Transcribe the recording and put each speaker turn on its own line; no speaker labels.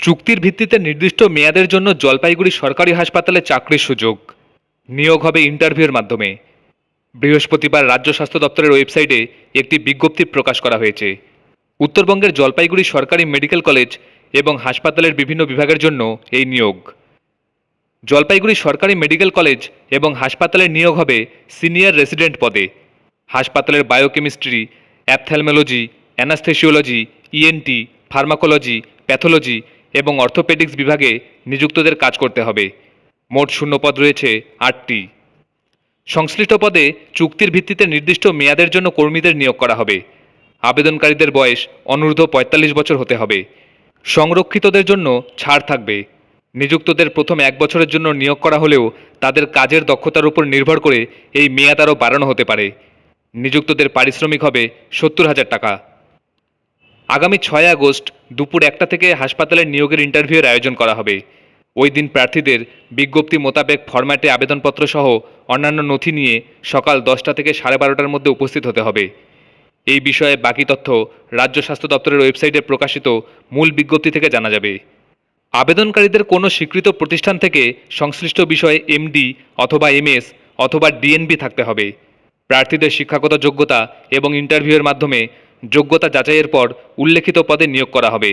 চুক্তির ভিত্তিতে নির্দিষ্ট মেয়াদের জন্য জলপাইগুড়ি সরকারি হাসপাতালে চাকরির সুযোগ। নিয়োগ হবে ইন্টারভিউয়ের মাধ্যমে। বৃহস্পতিবার রাজ্য স্বাস্থ্য দপ্তরের ওয়েবসাইটে একটি বিজ্ঞপ্তি প্রকাশ করা হয়েছে। উত্তরবঙ্গের জলপাইগুড়ি সরকারি মেডিকেল কলেজ এবং হাসপাতালের বিভিন্ন বিভাগের জন্য এই নিয়োগ। জলপাইগুড়ি সরকারি মেডিকেল কলেজ এবং হাসপাতালের নিয়োগ হবে সিনিয়র রেসিডেন্ট পদে। হাসপাতালের biochemistry, ophthalmology, anaesthesiology, ENT, pharmacology, pathology এবং অর্থোপেডিক্স বিভাগে নিযুক্তদের কাজ করতে হবে। মোট শূন্যপদ রয়েছে আটটি। সংশ্লিষ্ট পদে চুক্তির ভিত্তিতে নির্দিষ্ট মেয়াদের জন্য কর্মীদের নিয়োগ করা হবে। আবেদনকারীদের বয়স অনূর্ধ্ব পঁয়তাল্লিশ বছর হতে হবে। সংরক্ষিতদের জন্য ছাড় থাকবে। নিযুক্তদের প্রথম এক বছরের জন্য নিয়োগ করা হলেও তাদের কাজের দক্ষতার উপর নির্ভর করে এই মেয়াদ আরও বাড়ানো হতে পারে। নিযুক্তদের পারিশ্রমিক হবে সত্তর হাজার টাকা। আগামী ছয় আগস্ট দুপুর একটা থেকে হাসপাতালের নিয়োগের ইন্টারভিউয়ের আয়োজন করা হবে। ওই দিন প্রার্থীদের বিজ্ঞপ্তি মোতাবেক ফরম্যাটে আবেদনপত্র সহ অন্যান্য নথি নিয়ে সকাল দশটা থেকে সাড়ে বারোটার মধ্যে উপস্থিত হতে হবে। এই বিষয়ে বাকি তথ্য রাজ্য স্বাস্থ্য দপ্তরের ওয়েবসাইটে প্রকাশিত মূল বিজ্ঞপ্তি থেকে জানা যাবে। আবেদনকারীদের কোনো স্বীকৃত প্রতিষ্ঠান থেকে সংশ্লিষ্ট বিষয়ে এমডি অথবা এমএস অথবা ডিএনবি থাকতে হবে। প্রার্থীদের শিক্ষাগত যোগ্যতা এবং ইন্টারভিউয়ের মাধ্যমে যোগ্যতা যাচাইয়ের পর উল্লেখিত পদে নিয়োগ করা হবে।